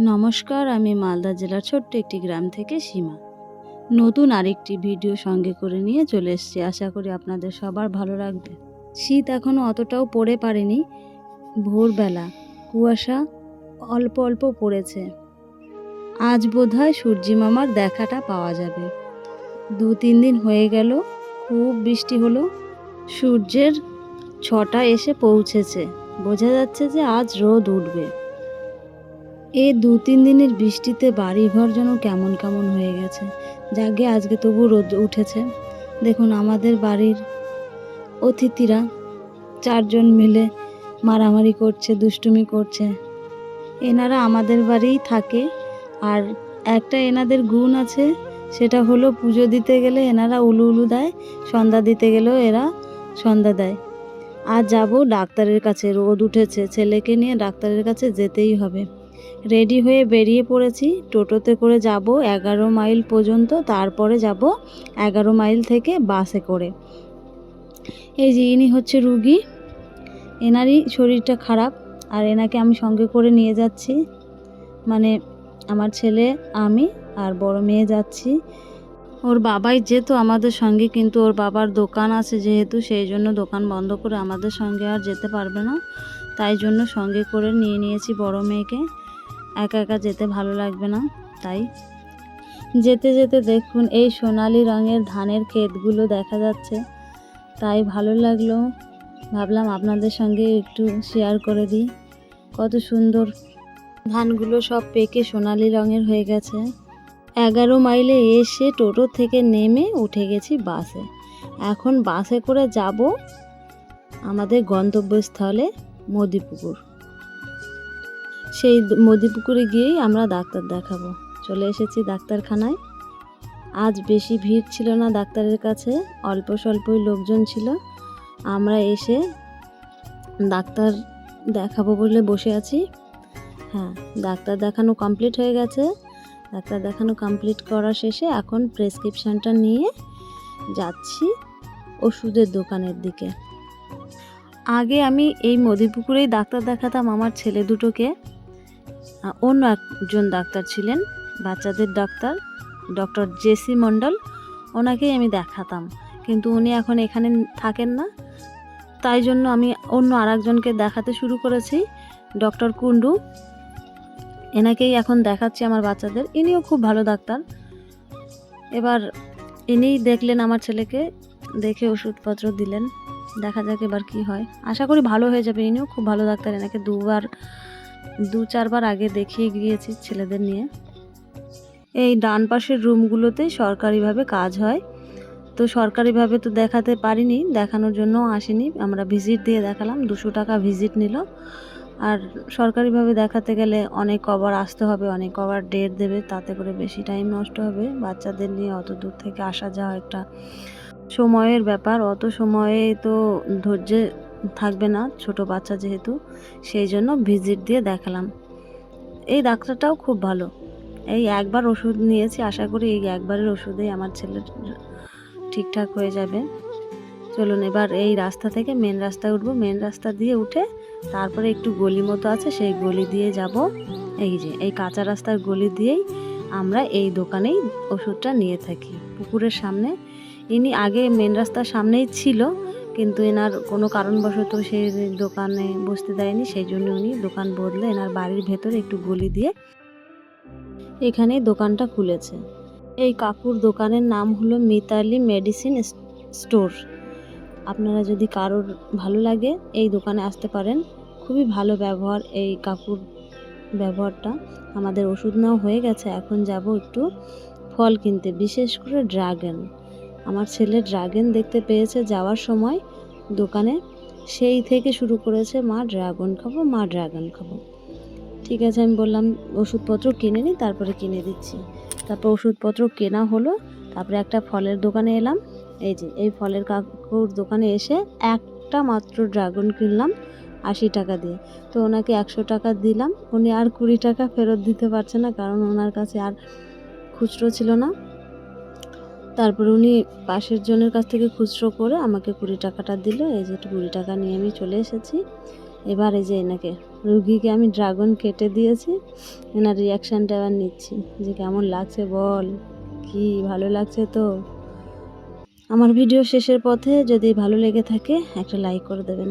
নমস্কার, আমি মালদা জেলার ছোট্ট একটি গ্রাম থেকে সীমা। নতুন আরেকটি ভিডিও সঙ্গে করে নিয়ে চলে এসেছি। আশা করি আপনাদের সবার ভালো লাগবে। শীত এখনও অতটাও পড়ে পারেনি। ভোরবেলা কুয়াশা অল্প অল্প পড়েছে। আজ বোধহয় সূর্যি মামার দেখাটা পাওয়া যাবে। দু তিন দিন হয়ে গেল, খুব বৃষ্টি হলো। সূর্যের ছটা এসে পৌঁছেছে। বোঝা যাচ্ছে যে আজ রোদ উঠবে। এ দু তিন দিনের বৃষ্টিতে বাড়িঘর যেন কেমন কেমন হয়ে গেছে। যাকে আজকে তবু রোদ উঠেছে। দেখুন, আমাদের বাড়ির অতিথিরা চারজন মিলে মারামারি করছে, দুষ্টুমি করছে। এনারা আমাদের বাড়িই থাকে। আর একটা এনাদের গুণ আছে, সেটা হলো পুজো দিতে গেলে এনারা উলু উলু দেয়, সন্ধ্যা দিতে গেলেও এরা সন্ধ্যা দেয়। আর যাব ডাক্তারের কাছে, রোদ উঠেছে, ছেলেকে নিয়ে ডাক্তারের কাছে যেতেই হবে। রেডি হয়ে বেরিয়ে পড়েছি। টোটোতে করে যাব এগারো মাইল পর্যন্ত, তারপরে যাব এগারো মাইল থেকে বাসে করে। এই যে ইনি হচ্ছে রুগী। এনারই শরীরটা খারাপ আর এনাকে আমি সঙ্গে করে নিয়ে যাচ্ছি। মানে আমার ছেলে, আমি আর বড় মেয়ে যাচ্ছি। ওর বাবাই যেত আমাদের সঙ্গে, কিন্তু ওর বাবার দোকান আছে যেহেতু, সেই জন্য দোকান বন্ধ করে আমাদের সঙ্গে আর যেতে পারবে না। তাই জন্য সঙ্গে করে নিয়ে নিয়েছি বড় মেয়েকে। একা একা যেতে ভালো লাগবে না, তাই? যেতে যেতে দেখুন, এই সোনালি রঙের ধানের ক্ষেতগুলো দেখা যাচ্ছে। তাই ভালো লাগল। ভাবলাম আপনাদের সঙ্গে একটু শেয়ার করে দিই। কত সুন্দর ধানগুলো সব পেকে সোনালি রঙের হয়ে গেছে। এগারো মাইলে এসে টোটো থেকে নেমে উঠে গেছি বাসে। এখন বাসে করে যাব আমাদের গন্তব্যস্থলে মোদিপুকুর সেই মোদিপুকুরে গিয়েই আমরা ডাক্তার দেখাবো। চলে এসেছি ডাক্তারখানায়। আজ বেশি ভিড় ছিল না ডাক্তারের কাছে, অল্প স্বল্পই লোকজন ছিল। আমরা এসে ডাক্তার দেখাবো বলে বসে আছি। হ্যাঁ ডাক্তার দেখানো কমপ্লিট হয়ে গেছে। ডাক্তার দেখানো কমপ্লিট করা শেষে এখন প্রেসক্রিপশানটা নিয়ে যাচ্ছি ওষুধের দোকানের দিকে। আগে আমি এই মদিপুকুরেই ডাক্তার দেখাতাম আমার ছেলে দুটোকে। অন্য একজন ডাক্তার ছিলেন, বাচ্চাদের ডাক্তার, ডক্টর জেসি মণ্ডল। ওনাকেই আমি দেখাতাম, কিন্তু উনি এখন এখানে থাকেন না। তাই জন্য আমি অন্য আরেকজনকে দেখাতে শুরু করেছি, ডক্টর কুন্ডু এনাকেই এখন দেখাচ্ছি আমার বাচ্চাদের। ইনিও খুব ভালো ডাক্তার। এবার ইনিই দেখলেন আমার ছেলেকে, দেখে ওষুধপত্র দিলেন। দেখা যাক এবার কি হয়। আশা করি ভালো হয়ে যাবে। ইনিও খুব ভালো ডাক্তার। এনাকে দুবার দু চারবার আগে দেখিয়ে গিয়েছি ছেলেদের নিয়ে। এই ডান পাশের রুমগুলোতে সরকারিভাবে কাজ হয়। তো সরকারিভাবে তো দেখাতে পারিনি, দেখানোর জন্য আসিনি। আমরা ভিজিট দিয়ে দেখালাম, দুশো টাকা ভিজিট নিল। আর সরকারিভাবে দেখাতে গেলে অনেক কবার আসতে হবে, অনেক কবার ডেট দেবে, তাতে করে বেশি টাইম নষ্ট হবে। বাচ্চাদের নিয়ে অত দূর থেকে আসা যাওয়া একটা সময়ের ব্যাপার। অত সময়ে তো ধৈর্য থাকবে না, ছোট বাচ্চা যেহেতু, সেই জন্য ভিজিট দিয়ে দেখালাম। এই ডাক্তারটাও খুব ভালো। এই একবার ওষুধ নিয়েছি, আশা করি এই একবারের ওষুধেই আমার ছেলের ঠিকঠাক হয়ে যাবে। চলুন এবার এই রাস্তা থেকে মেন রাস্তায় উঠবো। মেন রাস্তা দিয়ে উঠে তারপরে একটু গলি মতো আছে, সেই গলি দিয়ে যাব। এই যে, এই কাঁচা রাস্তার গলি দিয়েই আমরা এই দোকানেই ওষুধটা নিয়ে থাকি। পুকুরের সামনে। ইনি আগে মেন রাস্তার সামনেই ছিল। কিন্তু এনার কোনো কারণবশত সে দোকানে বসতে দেয়নি সেই জন্য উনি দোকান বদলে এনার বাড়ির ভেতরে একটু গলি দিয়ে এখানে দোকানটা খুলেছে। এই কাকুর দোকানের নাম হলো মিতালি মেডিসিন স্টোর। আপনারা যদি কারোর ভালো লাগে এই দোকানে আসতে পারেন। খুবই ভালো ব্যবহার এই কাকুর ব্যবহারটা। আমাদের ওষুধ নেওয়া হয়ে গেছে, এখন যাব একটু ফল কিনতে, বিশেষ করে ড্রাগন। আমার ছেলে ড্রাগন দেখতে পেয়েছে যাওয়ার সময় দোকানে। সেই থেকে শুরু করেছে মা ড্রাগন খাব, মা ড্রাগন খাব। ঠিক আছে, আমি বললাম, ওষুধপত্র কিনে নিই তারপরে কিনে দিচ্ছি। তারপর ওষুধপত্র কেনা হলো, তারপরে একটা ফলের দোকানে এলাম। এই যে, এই ফলের কাকুর দোকানে এসে একটা মাত্র ড্রাগন কিনলাম আশি টাকা দিয়ে। তো ওনাকে একশো টাকা দিলাম। উনি আর কুড়ি টাকা ফেরত দিতে পারছে না, কারণ ওনার কাছে আর খুচরো ছিল না। তারপর উনি পাশের জনের কাছ থেকে খুচরো করে আমাকে কুড়ি টাকাটা দিল। এই যে কুড়ি টাকা নিয়ে আমি চলে এসেছি। এবার এই যে এনাকে, রুগীকে আমি ড্রাগন কেটে দিয়েছি। এনার রিয়াকশানটা এবার নিচ্ছি যে কেমন লাগছে বল, কি ভালো লাগছে তো? আমার ভিডিও শেষের পথে যদি ভালো লেগে থাকে একটা লাইক করে দেবেন।